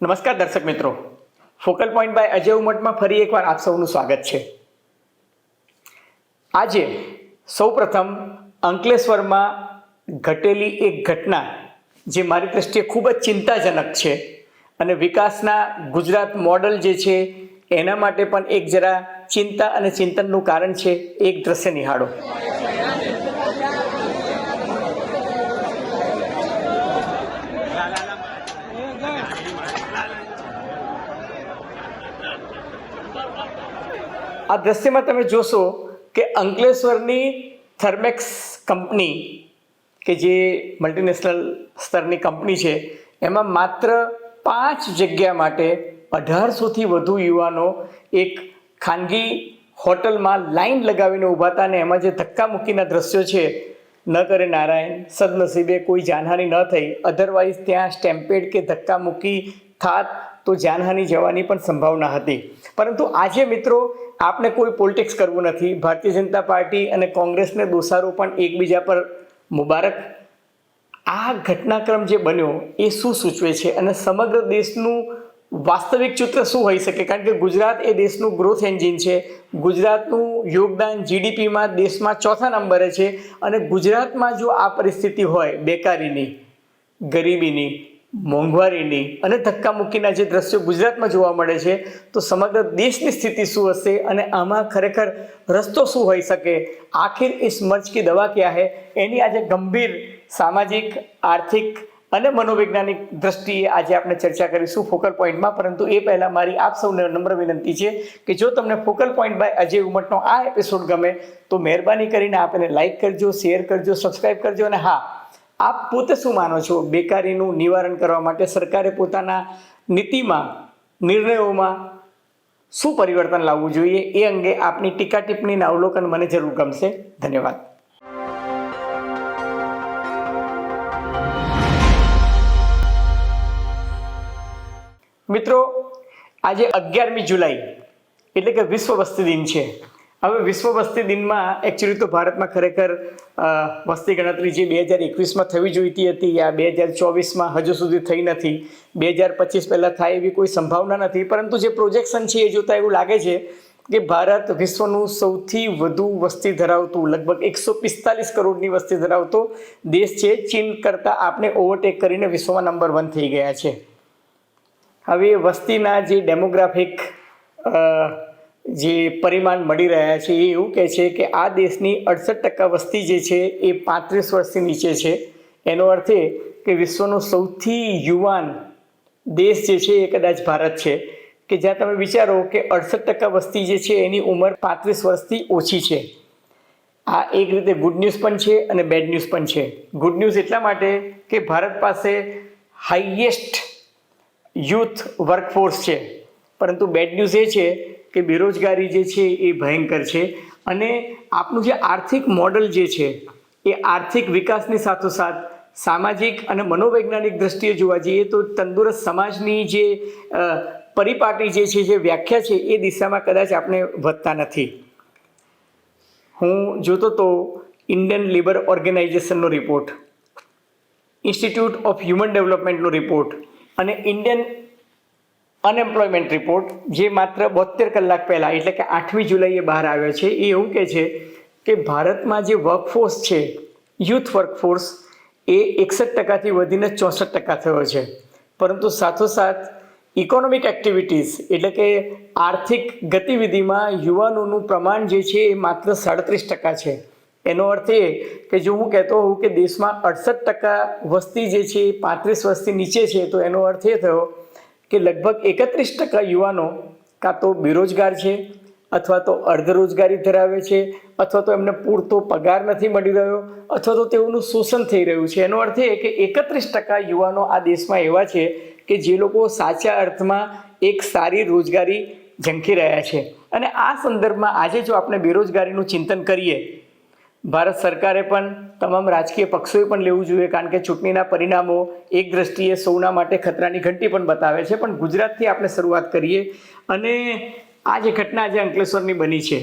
નમસ્કાર દર્શક મિત્રો. ફોકલ પોઈન્ટ બાય અજય ઉમટમાં ફરી એકવાર આપ સૌનું સ્વાગત છે. આજે સૌપ્રથમ અંકલેશ્વરમાં ઘટેલી એક ઘટના જે મારી દ્રષ્ટિએ ખૂબ જ ચિંતાજનક છે અને વિકાસના ગુજરાત મોડલ જે છે એના માટે પણ એક જરા ચિંતા અને ચિંતનનું કારણ છે, એક દ્રશ્ય નિહાળો. આ દ્રશ્યમાં તમે જોશો કે અંકલેશ્વરની થર્મેક્સ કંપની, કે જે મલ્ટીનેશનલ સ્તરની કંપની છે, એમાં માત્ર પાંચ જગ્યા માટે અઢારસોથી વધુ યુવાનો એક ખાનગી હોટલમાં લાઈન લગાવીને ઊભા હતા અને એમાં જે ધક્કા મૂકીના દ્રશ્યો છે, ન કરે નારાયણ, સદનસીબે કોઈ જાનહાનિ ન થઈ અધરવાઇઝ ત્યાં સ્ટેમ્પેડ કે ધક્કા મૂકી થાત તો જાનહાનિ જવાની પણ સંભાવના હતી. પરંતુ આજે મિત્રો આપણે કોઈ પોલિટિક્સ કરવું નથી. ભારતીય જનતા પાર્ટી અને કોંગ્રેસને દોષારો પણ એકબીજા પર મુબારક. આ ઘટનાક્રમ જે બન્યો એ શું સૂચવે છે? અને સમગ્ર દેશનું વાસ્તવિક ચિત્ર શું હોઈ શકે? કારણ કે ગુજરાત એ દેશનું ગ્રોથ એન્જિન છે. ગુજરાતનું યોગદાન જીડીપીમાં દેશમાં ચોથા નંબરે છે. અને ગુજરાતમાં જો આ પરિસ્થિતિ હોય, બેકારીની, ગરીબીની મોંઘવારીની અને ધક્કામુક્કીના જે દ્રશ્યો ગુજરાતમાં જોવા મળે છે, તો સમગ્ર દેશની સ્થિતિ શું હશે અને આમાં ખરેખર રસ્તો શું હોઈ શકે? આખિર ઇસ મર્જ કી દવા ક્યાં હે? એની આજે ગંભીર સામાજિક, આર્થિક અને મનોવૈજ્ઞાનિક દ્રષ્ટિએ આજે આપણે ચર્ચા કરીશું ફોકલ પોઈન્ટમાં. પરંતુ એ પહેલાં મારી આપ સૌને નમ્ર વિનંતી છે કે જો તમને ફોકલ પોઈન્ટ બાય અજય ઉમટનો આ એપિસોડ ગમે, તો મહેરબાની કરીને આપને લાઇક કરજો શેર કરજો સબસ્ક્રાઈબ કરજો અને હા આપ પોતે શું માનો છો? બેકારીનું નિવારણ કરવા માટે સરકારે પોતાના નીતિમાં, નિર્ણયોમાં શું પરિવર્તન લાવવું જોઈએ? એ અંગે આપની ટીકા ટિપ્પણીના અવલોકન મને જરૂર ગમશે. ધન્યવાદ. મિત્રો, આજે અગિયારમી જુલાઈ, એટલે કે વિશ્વ વસ્તી દિન છે. હવે વિશ્વ વસ્તી દિનમાં એકચ્યુઅલી તો ભારતમાં ખરેખર વસ્તી ગણતરી જે બે હજાર એકવીસમાં થવી જોઈતી હતી, આ બે હજાર ચોવીસમાં હજુ સુધી થઈ નથી. બે હજાર પચીસ પહેલાં થાય એવી કોઈ સંભાવના નથી, પરંતુ જે પ્રોજેક્શન છે એ જોતાં એવું લાગે છે કે ભારત વિશ્વનું સૌથી વધુ વસ્તી ધરાવતું, લગભગ એકસો પિસ્તાલીસ કરોડની વસ્તી ધરાવતો દેશ છે, ચીન કરતાં આપણે ઓવરટેક કરીને વિશ્વમાં નંબર વન થઈ ગયા છે. હવે વસ્તીના જે ડેમોગ્રાફિક જે પરિમાણ મળી રહ્યા છે એ એવું કહે છે કે આ દેશની અડસઠ ટકા વસ્તી જે છે એ પાંત્રીસ વર્ષથી નીચે છે. એનો અર્થ એ કે વિશ્વનો સૌથી યુવાન દેશ જે છે એ કદાચ ભારત છે. કે જ્યાં તમે વિચારો કે અડસઠ ટકા વસ્તી જે છે એની ઉંમર પાંત્રીસ વર્ષથી ઓછી છે. આ એક રીતે ગુડ ન્યૂઝ પણ છે અને બેડ ન્યૂઝ પણ છે. ગુડ ન્યૂઝ એટલા માટે કે ભારત પાસે હાઈએસ્ટ યુથ વર્કફોર્સ છે. પરંતુ બેડ ન્યૂઝ એ છે કે બેરોજગારી જે છે એ ભયંકર છે. અને આપણું જે આર્થિક મોડલ જે છે, એ આર્થિક વિકાસની સાથોસાથ સામાજિક અને મનોવૈજ્ઞાનિક દ્રષ્ટિએ જોવા જઈએ તો તંદુરસ્ત સમાજની જે પરિપાટી જે છે, જે વ્યાખ્યા છે, એ દિશામાં કદાચ આપણે વધતા નથી. હું જોતો તો ઇન્ડિયન લેબર ઓર્ગેનાઇઝેશનનો રિપોર્ટ, ઇન્સ્ટિટ્યૂટ ઓફ હ્યુમન ડેવલપમેન્ટનો રિપોર્ટ અને ઇન્ડિયન અનએમ્પ્લોયમેન્ટ રિપોર્ટ જે માત્ર બોતેર કલાક પહેલાં, એટલે કે આઠમી જુલાઈએ બહાર આવ્યો છે, એ એવું કહે છે કે ભારતમાં જે વર્કફોર્સ છે યુથ વર્કફોર્સ એ એકસઠ ટકાથી વધીને ચોસઠ ટકા થયો છે. પરંતુ સાથોસાથ ઇકોનોમિક એક્ટિવિટીઝ એટલે કે આર્થિક ગતિવિધિમાં યુવાનોનું પ્રમાણ જે છે, એ માત્ર સાડત્રીસ ટકા છે. એનો અર્થ એ કે જો હું કહેતો હોઉં કે દેશમાં અડસઠ ટકા વસ્તી જે છે, એ પાંત્રીસ વર્ષથી નીચે છે, તો એનો અર્થ એ થયો કે લગભગ એકત્રીસ ટકા યુવાનો કાં તો બેરોજગાર છે અથવા તો અર્ધરોજગારી ધરાવે છે અથવા તો એમને પૂરતો પગાર નથી મળી રહ્યો અથવા તો તેઓનું શોષણ થઈ રહ્યું છે. એનો અર્થ એ કે એકત્રીસ ટકા યુવાનો આ દેશમાં એવા છે કે જે લોકો સાચા અર્થમાં એક સારી રોજગારી ઝંખી રહ્યા છે. અને આ સંદર્ભમાં આજે જો આપણે બેરોજગારીનું ચિંતન કરીએ ભારત સરકારે પણ તમામ રાજકીય પક્ષોએ પણ લેવું જોઈએ, કારણ કે ચૂંટણીના પરિણામો એક દ્રષ્ટિએ સૌના માટે ખતરાની ઘંટી પણ બતાવે છે. પણ ગુજરાતથી આપણે શરૂઆત કરીએ અને આ જે ઘટના જે અંકલેશ્વરની બની છે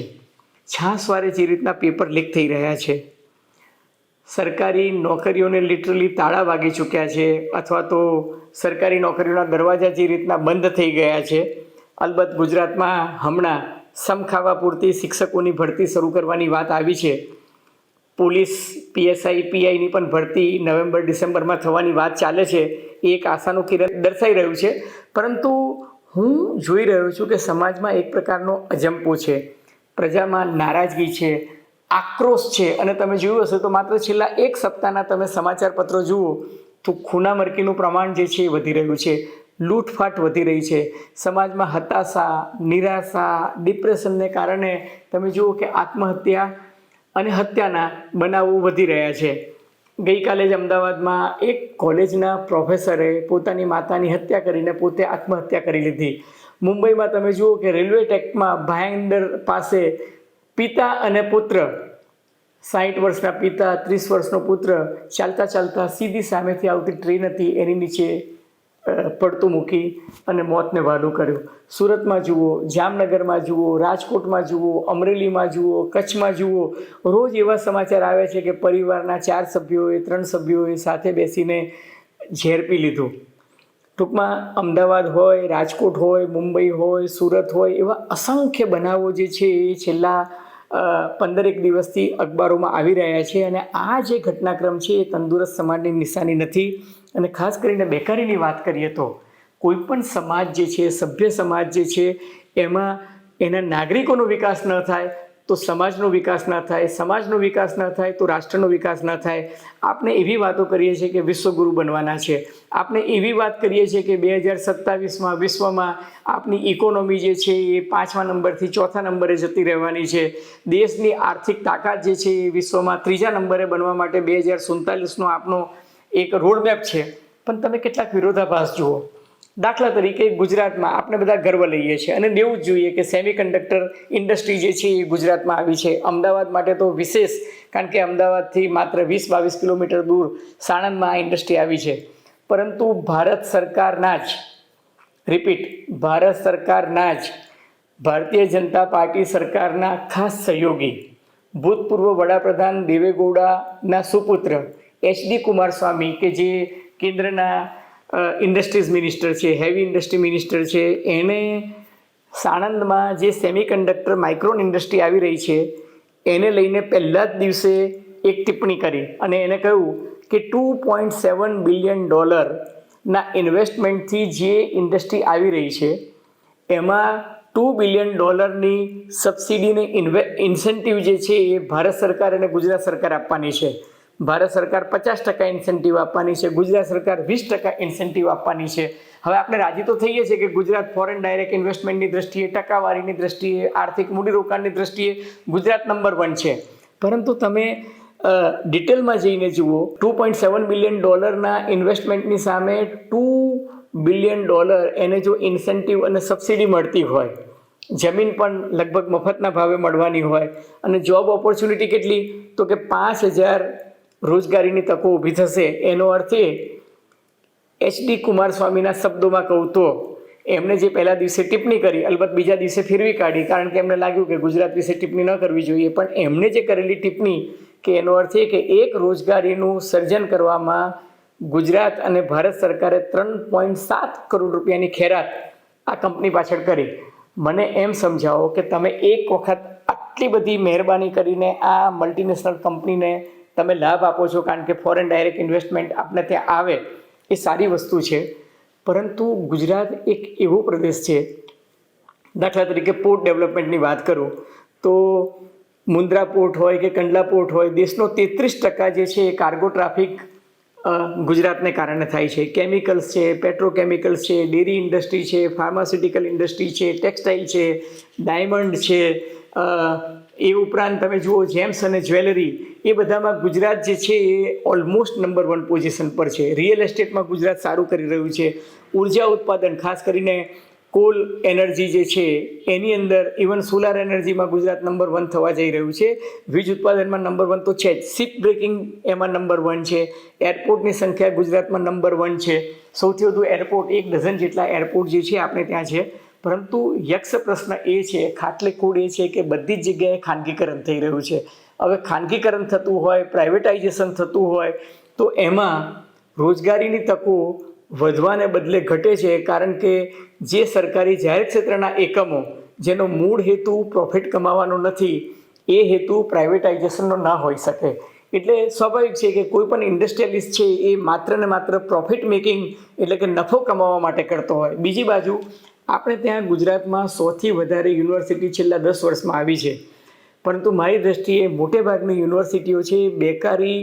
છાસવારે જે રીતના પેપર લીક થઈ રહ્યા છે. સરકારી નોકરીઓને લિટરલી તાળા વાગી ચૂક્યા છે, અથવા તો સરકારી નોકરીઓના દરવાજા જે રીતના બંધ થઈ ગયા છે. અલબત્ત ગુજરાતમાં હમણાં સમ ખાવા પૂરતી શિક્ષકોની ભરતી શરૂ કરવાની વાત આવી છે. પોલીસ, પીએસઆઈ, પીઆઈની પણ ભરતી નવેમ્બર, ડિસેમ્બરમાં થવાની વાત ચાલે છે, એ એક આશાનું કિરણ દર્શાઈ રહ્યું છે. પરંતુ હું જોઈ રહ્યો છું કે સમાજમાં એક પ્રકારનો અજંપો છે. પ્રજામાં નારાજગી છે, આક્રોશ છે. અને તમે જોયું હશે તો માત્ર છેલ્લા એક સપ્તાહના તમે સમાચાર પત્રો જુઓ, તો ખૂના મરકીનું પ્રમાણ જે છે એ વધી રહ્યું છે. લૂંટફાટ વધી રહી છે. સમાજમાં હતાશા, નિરાશા, ડિપ્રેશનને કારણે તમે જુઓ કે આત્મહત્યા અને હત્યાના બનાવો વધી રહ્યા છે. ગઈકાલે જ અમદાવાદમાં એક કોલેજના પ્રોફેસરે પોતાની માતાની હત્યા કરીને પોતે આત્મહત્યા કરી લીધી. મુંબઈમાં તમે જુઓ કે રેલવે ટેકમાં ભાયંદર પાસે પિતા અને પુત્ર સાઠ વર્ષના પિતા, ત્રીસ વર્ષનો પુત્ર ચાલતા ચાલતા સીધી સામેથી આવતી ટ્રેન હતી, એની નીચે પડતું મૂકી અને મોતને વાલું કર્યું. સુરતમાં જુઓ, જામનગરમાં જુઓ, રાજકોટમાં જુઓ, અમરેલીમાં જુઓ, કચ્છમાં જુઓ, રોજ એવા સમાચાર આવે છે કે પરિવારના ચાર સભ્યોએ, ત્રણ સભ્યોએ સાથે બેસીને ઝેર પી લીધું. ટૂંકમાં અમદાવાદ હોય, રાજકોટ હોય, મુંબઈ હોય, સુરત હોય, એવા અસંખ્ય બનાવો જે છે એ છેલ્લા પંદરેક દિવસથી અખબારોમાં આવી રહ્યા છે અને આ જે ઘટનાક્રમ છે એ તંદુરસ્ત સમાજની નિશાની નથી. અને ખાસ કરીને બેકારીની વાત કરીએ તો કોઈપણ સમાજ જે છે, સભ્ય સમાજ જે છે, એમાં એના નાગરિકોનો વિકાસ ન થાય તો સમાજનો વિકાસ ના થાય, સમાજનો વિકાસ ન થાય, તો રાષ્ટ્રનો વિકાસ ના થાય. આપણે એવી વાતો કરીએ છીએ કે વિશ્વગુરુ બનવાના છે. આપણે એવી વાત કરીએ છીએ કે બે હજાર સત્તાવીસમાં વિશ્વમાં આપની ઇકોનોમી જે છે એ પાંચમા નંબરથી ચોથા નંબરે જતી રહેવાની છે. દેશની આર્થિક તાકાત જે છે એ વિશ્વમાં ત્રીજા નંબરે બનવા માટે બે હજાર સુડતાલીસનો આપનો એક રોડમેપ છે. પણ તમે કેટલાક વિરોધાભાસ જુઓ. દાખલા તરીકે ગુજરાતમાં આપણે બધા ગર્વ લઈએ છીએ અને દેવું જ જોઈએ કે સેમિકન્ડક્ટર ઇન્ડસ્ટ્રી જે છે એ ગુજરાતમાં આવી છે. અમદાવાદ માટે તો વિશેષ, કારણ કે અમદાવાદથી માત્ર વીસ બાવીસ કિલોમીટર દૂર સાણંદમાં આ ઇન્ડસ્ટ્રી આવી છે. પરંતુ ભારત સરકારના જ રિપીટ ભારત સરકારના જ, ભારતીય જનતા પાર્ટી સરકારના ખાસ સહયોગી, ભૂતપૂર્વ વડાપ્રધાન દેવેગૌડાના સુપુત્ર એચડી કુમારસ્વામી કે જે કેન્દ્રના ઇન્ડસ્ટ્રીઝ મિનિસ્ટર છે હેવી ઇન્ડસ્ટ્રી મિનિસ્ટર છે એણે સાણંદમાં જે સેમિકન્ડક્ટર માઇક્રોન ઇન્ડસ્ટ્રી આવી રહી છે, એને લઈને પહેલા જ દિવસે એક ટિપ્પણી કરી અને એને કહ્યું કે ટુ પોઈન્ટ સેવન બિલિયન ડોલરના ઇન્વેસ્ટમેન્ટથી જે ઇન્ડસ્ટ્રી આવી રહી છે, એમાં ટુ બિલિયન ડોલરની સબસિડીને ઇન્વે ઇન્સેન્ટિવ જે છે એ ભારત સરકાર અને ગુજરાત સરકાર આપવાની છે. ભારત સરકાર પચાસ ટકા ઇન્સેન્ટિવ આપવાની છે, ગુજરાત સરકાર વીસ ટકા ઇન્સેન્ટિવ આપવાની છે. હવે આપણે રાજી તો થઈએ છીએ કે ગુજરાત ફોરેન ડાયરેક્ટ ઇન્વેસ્ટમેન્ટની દ્રષ્ટિએ, ટકાવારીની દ્રષ્ટિએ, આર્થિક મૂડીરોકાણની દ્રષ્ટિએ ગુજરાત નંબર વન છે. પરંતુ તમે ડિટેલમાં જઈને જુઓ ટુ પોઈન્ટ સેવન બિલિયન ડોલરના ઇન્વેસ્ટમેન્ટની સામે ટુ બિલિયન ડોલર એને જો ઇન્સેન્ટિવ અને સબસિડી મળતી હોય, જમીન પણ લગભગ મફતના ભાવે મળવાની હોય, અને જોબ ઓપોર્ચ્યુનિટી કેટલી? તો કે પાંચ હજાર રોજગારીની તકો ઊભી થશે. એનો અર્થ એ એચડી કુમારસ્વામીના શબ્દોમાં કહું તો, એમણે જે પહેલા દિવસે ટિપ્પણી કરી, અલબત્ત બીજા દિવસે ફેરવી કાઢી, કારણ કે એમને લાગ્યું કે ગુજરાત વિશે ટિપ્પણી ન કરવી જોઈએ. પણ એમણે જે કરેલી ટિપ્પણી, કે એનો અર્થ એ કે એક રોજગારીનું સર્જન કરવામાં ગુજરાત અને ભારત સરકારે ત્રણ પોઈન્ટ સાત કરોડ રૂપિયાની ખેરાત આ કંપની પાછળ કરી. મને એમ સમજાવો કે તમે એક વખત આટલી બધી મહેરબાની કરીને આ મલ્ટીનેશનલ કંપનીને તમે લાભ આપો છો કારણ કે ફોરેન ડાયરેક્ટ ઇન્વેસ્ટમેન્ટ આપણે ત્યાં આવે એ સારી વસ્તુ છે. પરંતુ ગુજરાત એક એવો પ્રદેશ છે, દાખલા તરીકે પોર્ટ ડેવલપમેન્ટની વાત કરું, તો મુન્દ્રા પોર્ટ હોય કે કંડલા પોર્ટ હોય, દેશનો તેત્રીસ ટકા જે છે એ કાર્ગો ટ્રાફિક ગુજરાતને કારણે થાય છે. કેમિકલ્સ છે પેટ્રોકેમિકલ્સ છે ડેરી ઇન્ડસ્ટ્રી છે ફાર્માસ્યુટિકલ ઇન્ડસ્ટ્રી છે ટેક્સટાઇલ છે ડાયમંડ છે એ ઉપરાંત તમે જુઓ જેમ્સ અને જ્વેલરી, એ બધામાં ગુજરાત જે છે એ ઓલમોસ્ટ નંબર વન પોઝિશન પર છે. રિયલ એસ્ટેટમાં ગુજરાત સારું કરી રહ્યું છે. ઊર્જા ઉત્પાદન, ખાસ કરીને કોલ એનર્જી જે છે, એની અંદર ઇવન સોલાર એનર્જીમાં ગુજરાત નંબર વન થવા જઈ રહ્યું છે. વીજ ઉત્પાદનમાં નંબર વન તો છે જ. શિપ બ્રેકિંગ એમાં નંબર વન છે. એરપોર્ટની સંખ્યા ગુજરાતમાં નંબર વન છે. સૌથી વધુ એરપોર્ટ એક ડઝન જેટલા એરપોર્ટ જે છે, આપણે ત્યાં છે. પરંતુ યક્ષ પ્રશ્ન એ છે ખાટલે કોડ એ છે કે બધી જ જગ્યાએ ખાનગીકરણ થઈ રહ્યું છે. હવે ખાનગીકરણ થતું હોય પ્રાઇવેટાઇઝેશન થતું હોય, તો એમાં રોજગારીની તકો વધવાને બદલે ઘટે છે, કારણ કે જે સરકારી જાહેર ક્ષેત્રના એકમો, જેનો મૂળ હેતુ પ્રોફિટ કમાવાનો નથી, એ હેતુ પ્રાઇવેટાઇઝેશનનો ના હોઈ શકે. એટલે સ્વાભાવિક છે કે કોઈ પણ ઇન્ડસ્ટ્રીયલિસ્ટ છે, એ માત્ર ને માત્ર પ્રોફિટ મેકિંગ એટલે કે નફો કમાવા માટે કરતો હોય. બીજી બાજુ આપણે ત્યાં ગુજરાતમાં સૌથી વધારે યુનિવર્સિટી છેલ્લા દસ વર્ષમાં આવી છે. પરંતુ મારી દ્રષ્ટિએ મોટે ભાગની યુનિવર્સિટીઓ છે, બેકારી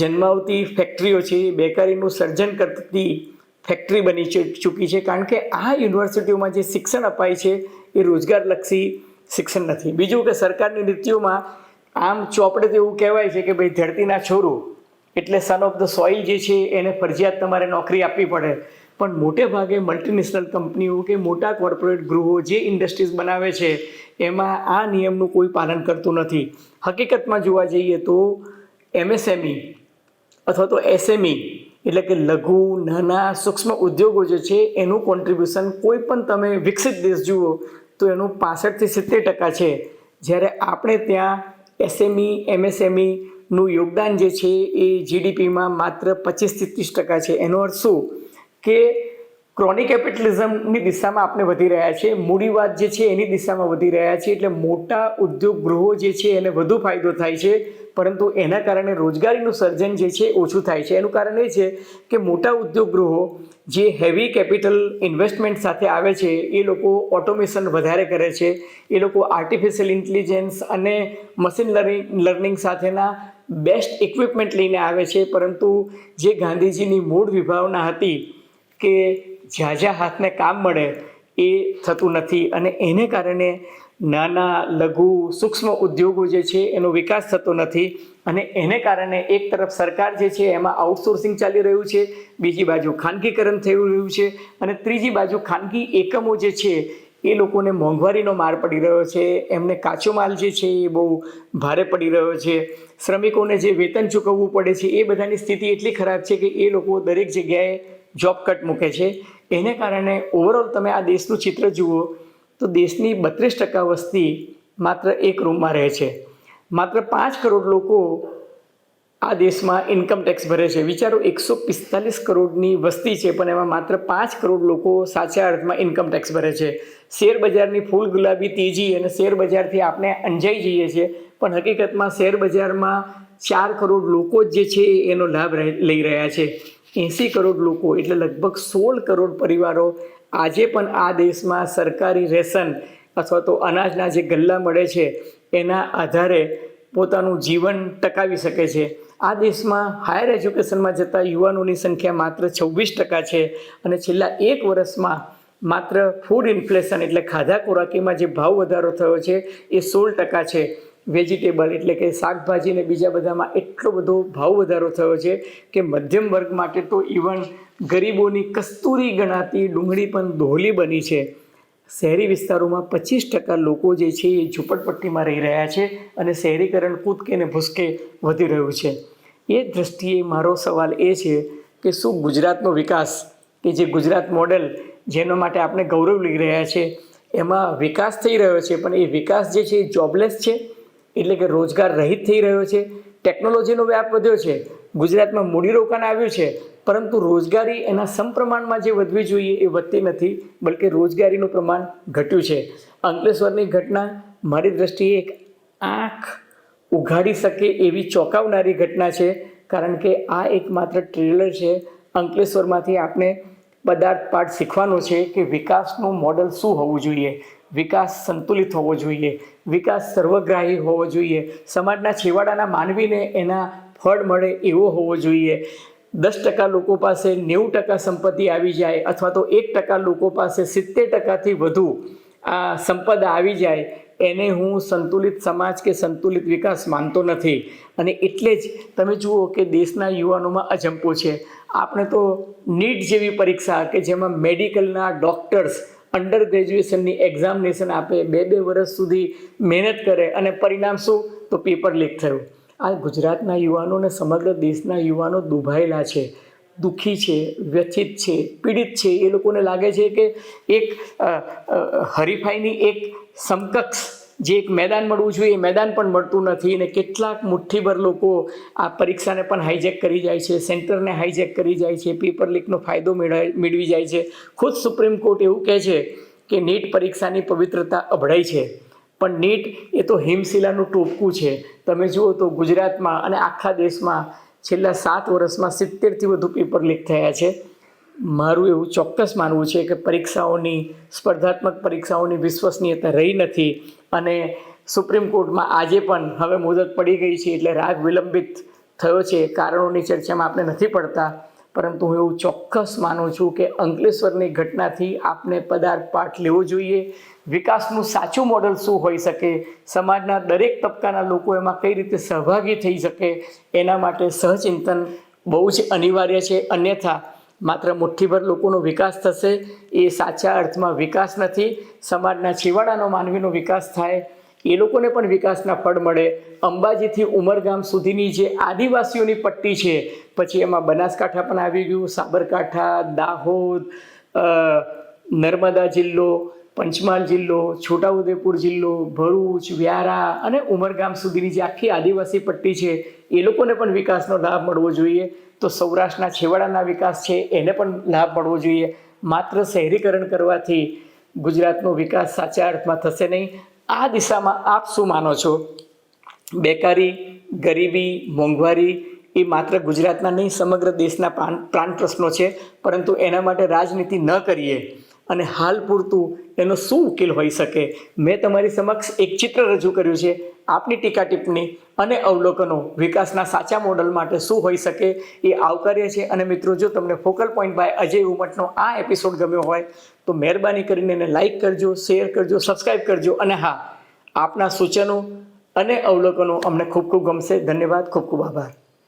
જન્માવતી ફેક્ટરીઓ છે બેકારીનું સર્જન કરતી ફેક્ટરી બની ચૂકી છે. કારણ કે આ યુનિવર્સિટીઓમાં જે શિક્ષણ અપાય છે, એ રોજગારલક્ષી શિક્ષણ નથી. બીજું કે સરકારની નીતિઓમાં આમ ચોપડે તો એવું કહેવાય છે કે ભાઈ ધરતીના છોરો, એટલે સન ઓફ ધ સોઇલ જે છે, એને ફરજિયાત તમારે નોકરી આપવી પડે. પણ મોટે ભાગે મલ્ટીનેશનલ કંપનીઓ કે મોટા કોર્પોરેટ ગૃહો જે ઇન્ડસ્ટ્રીઝ બનાવે છે, એમાં આ નિયમનું કોઈ પાલન કરતું નથી. હકીકતમાં જોવા જઈએ તો એમએસએમઈ અથવા તો એસએમઈ એટલે કે લઘુ, નાના, સૂક્ષ્મ ઉદ્યોગો જે છે, એનું કોન્ટ્રીબ્યુશન કોઈ પણ તમે વિકસિત દેશ જુઓ, તો એનું પાસઠથી સિત્તેર ટકા છે. જ્યારે આપણે ત્યાં એસએમઈ એમએસએમઈનું યોગદાન જે છે, એ જીડીપીમાં માત્ર પચીસથી ત્રીસ ટકા છે. એનો અર્થ શું? કે ક્રોનિક કેપિટલિઝમની દિશામાં આપણે વધી રહ્યા છીએ. મૂડીવાદ જે છે એની દિશામાં વધી રહ્યા છીએ. એટલે મોટા ઉદ્યોગ ગૃહો જે છે એને વધુ ફાયદો થાય છે. પરંતુ એના કારણે રોજગારીનું સર્જન જે છે ઓછું થાય છે. એનું કારણ એ છે કે મોટા ઉદ્યોગ ગૃહો જે હેવી કેપિટલ ઇન્વેસ્ટમેન્ટ સાથે આવે છે, એ લોકો ઓટોમેશન વધારે કરે છે. એ લોકો આર્ટિફિશિયલ ઇન્ટેલિજન્સ અને મશીન લર્નિંગ લર્નિંગ સાથેના બેસ્ટ ઇક્વિપમેન્ટ લઈને આવે છે. પરંતુ જે ગાંધીજીની મૂળ વિભાવના હતી કે જ્યાં જ્યાં હાથને કામ મળે એ થતું નથી. અને એને કારણે નાના, લઘુ, સૂક્ષ્મ ઉદ્યોગો જે છે એનો વિકાસ થતો નથી. અને એને કારણે એક તરફ સરકાર જે છે એમાં આઉટસોર્સિંગ ચાલી રહ્યું છે, બીજી બાજુ ખાનગીકરણ થઈ રહ્યું છે અને ત્રીજી બાજુ ખાનગી એકમો જે છે એ લોકોને મોંઘવારીનો માર પડી રહ્યો છે. એમને કાચો માલ જે છે એ બહુ ભારે પડી રહ્યો છે. શ્રમિકોને જે વેતન ચૂકવવું પડે છે એ બધાની સ્થિતિ એટલી ખરાબ છે કે એ લોકો દરેક જગ્યાએ જોબ કટ મૂકે છે. એને કારણે ઓવરઓલ તમે આ દેશનું ચિત્ર જુઓ, તો દેશની બત્રીસ ટકા વસ્તી માત્ર એક રૂમમાં રહે છે. માત્ર પાંચ કરોડ લોકો આ દેશમાં ઇન્કમ ટેક્સ ભરે છે. વિચારો, એકસો પિસ્તાલીસ કરોડની વસ્તી છે, પણ એમાં માત્ર પાંચ કરોડ લોકો સાચા અર્થમાં ઇન્કમ ટેક્સ ભરે છે. શેર બજારની ફૂલ ગુલાબી તેજી અને શેર બજારથી આપણે અંજાઈ જઈએ છીએ, પણ હકીકતમાં શેર બજારમાં ચાર કરોડ લોકો જ છે એનો લાભ લઈ રહ્યા છે. એંસી કરોડ લોકો એટલે લગભગ સોળ કરોડ પરિવારો આજે પણ આ દેશમાં સરકારી રેશન અથવા તો અનાજના જે ગલ્લા મળે છે, એના આધારે પોતાનું જીવન ટકાવી શકે છે. આ દેશમાં હાયર એજ્યુકેશનમાં જતા યુવાનોની સંખ્યા માત્ર છવ્વીસ ટકા છે અને છેલ્લા એક વર્ષમાં માત્ર ફૂડ ઇન્ફ્લેશન એટલે ખાધા ખોરાકીમાં જે ભાવ વધારો થયો છે એ સોળ ટકા છે. વેજીટેબલ એટલે કે શાકભાજી ને બીજા બધામાં એટલો બધો ભાવ વધારો થયો છે કે મધ્યમ વર્ગ માટે તો ઇવન ગરીબોની કસ્તુરી ગણાતી ડુંગળી પણ દોહલી બની છે. શહેરી વિસ્તારોમાં પચીસ ટકા લોકો જે છે એ ઝૂંપડપટ્ટીમાં રહી રહ્યા છે અને શહેરીકરણ કૂદકે ને ભૂસકે વધી રહ્યું છે. એ દૃષ્ટિએ મારો સવાલ એ છે કે શું ગુજરાતનો વિકાસ કે જે ગુજરાત મોડેલ જેના માટે આપણે ગૌરવ લઈ રહ્યા છે એમાં વિકાસ થઈ રહ્યો છે, પણ એ વિકાસ જે છે એ જોબલેસ છે? એટલે કે રોજગાર રહિત થઈ રહ્યો છે. ટેકનોલોજીનો વ્યાપ વધ્યો છે. ગુજરાતમાં મૂડીરોકાણ આવ્યું છે. પરંતુ રોજગારી એના સમપ્રમાણમાં જે વધવી જોઈએ એ વધતી નથી, બલકે રોજગારીનું પ્રમાણ ઘટ્યું છે. અંકલેશ્વરની ઘટના મારી દ્રષ્ટિએ એક આંખ ઉઘાડી શકે એવી ચોંકાવનારી ઘટના છે. કારણ કે આ એકમાત્ર ટ્રેલર છે. અંકલેશ્વરમાંથી આપણે પદાર્થ પાઠ શીખવાનો છે કે વિકાસનું મોડલ શું હોવું જોઈએ. વિકાસ સંતુલિત હોવો જોઈએ, વિકાસ સર્વગ્રાહી હોવો જોઈએ, સમાજના છેવાડાના માનવીને એના ફળ મળે એવો હોવો જોઈએ. દસ ટકા લોકો પાસે નેવું ટકા સંપત્તિ આવી જાય અથવા તો એક ટકા લોકો પાસે સિત્તેર ટકાથી વધુ આ સંપદા આવી જાય, એને હું સંતુલિત સમાજ કે સંતુલિત વિકાસ માનતો નથી. અને એટલે જ તમે જુઓ કે દેશના યુવાનોમાં અજંપો છે. આપણે તો નીટ જેવી પરીક્ષા કે જેમાં મેડિકલના ડૉક્ટર્સ અંડર ગ્રેજ્યુએશનની એક્ઝામિનેશન આપે, બે બે વર્ષ સુધી મહેનત કરે અને પરિણામ શું? તો પેપર લીક થયું. આ ગુજરાતના યુવાનો અને સમગ્ર દેશના યુવાનો દુભાયેલા છે, દુઃખી છે, વ્યથિત છે, પીડિત છે. એ લોકોને લાગે છે કે એક હરીફાઈની એક સમકક્ષ જે એક મેદાન મળવું જોઈએ, એ મેદાન પણ મળતું નથી અને કેટલાક મુઠ્ઠીભર લોકો આ પરીક્ષાને પણ હાઈજેક કરી જાય છે, સેન્ટરને હાઈજેક કરી જાય છે પેપર લીકનો ફાયદો મેળવ જાય છે. ખુદ સુપ્રીમ કોર્ટ એવું કહે છે કે નીટ પરીક્ષાની પવિત્રતા અભળાઈ છે. પણ નીટ એ તો હિમશિલાનું ટોપકું છે. તમે જુઓ તો ગુજરાતમાં અને આખા દેશમાં છેલ્લા સાત વર્ષમાં સિત્તેરથી વધુ પેપર લીક થયા છે. મારું એવું ચોક્કસ માનવું છે કે પરીક્ષાઓની, સ્પર્ધાત્મક પરીક્ષાઓની વિશ્વસનીયતા રહી નથી અને સુપ્રીમ કોર્ટમાં આજે પણ હવે મુદત પડી ગઈ છે એટલે રાગ વિલંબિત થયો છે, કારણોની ચર્ચામાં આપણે નથી પડતા. પરંતુ હું એવું ચોક્કસ માનું છું કે અંકલેશ્વરની ઘટનાથી આપને પદાર્થ પાઠ લેવો જોઈએ. વિકાસનું સાચું મોડલ શું હોઈ શકે? સમાજના દરેક તબક્કાના લોકો એમાં કઈ રીતે સહભાગી થઈ શકે? એના માટે સહચિંતન બહુ જ અનિવાર્ય છે. અન્યથા માત્ર મુઠ્ઠીભર લોકોનો વિકાસ થશે, એ સાચા અર્થમાં વિકાસ નથી. સમાજના છેવાડાનો માનવીનો વિકાસ થાય, એ લોકોને પણ વિકાસના ફળ મળે. અંબાજીથી ઉમરગામ સુધીની જે આદિવાસીઓની પટ્ટી છે, પછી એમાં બનાસકાંઠા પણ આવી ગયું, સાબરકાંઠા, દાહોદ નર્મદા જિલ્લો, પંચમહાલ જિલ્લો, છોટાઉદેપુર જિલ્લો, ભરૂચ, વ્યારા અને ઉમરગામ સુધીની જે આખી આદિવાસી પટ્ટી છે, એ લોકોને પણ વિકાસનો લાભ મળવો જોઈએ. તો સૌરાષ્ટ્રના છેવાડાના વિકાસ છે, એને પણ લાભ મળવો જોઈએ. માત્ર શહેરીકરણ કરવાથી ગુજરાતનો વિકાસ સાચા અર્થમાં થશે નહીં. આ દિશામાં આપ શું માનો છો? બેકારી, ગરીબી, મોંઘવારી એ માત્ર ગુજરાતના નહીં, સમગ્ર દેશના પ્રાણ પ્રાણ પ્રશ્નો છે. પરંતુ એના માટે રાજનીતિ ન કરીએ અને હાલ પૂરતું એનો શું ઉકેલ હોઈ શકે? મેં તમારી સમક્ષ એક ચિત્ર રજૂ કર્યું છે. આપની ટીકા ટિપ્પણી અને અવલોકનો વિકાસના સાચા મોડલ માટે શું હોઈ શકે એ આવકાર્ય છે. અને મિત્રો, જો તમને ફોકલ પોઈન્ટ બાય અજય ઉમટનો આ એપિસોડ ગમ્યો હોય, તો મહેરબાની કરીને એને લાઇક કરજો, શેર કરજો સબસ્ક્રાઈબ કરજો. અને હા, આપના સૂચનો અને અવલોકનો અમને ખૂબ ખૂબ ગમશે. ધન્યવાદ, ખૂબ ખૂબ આભાર.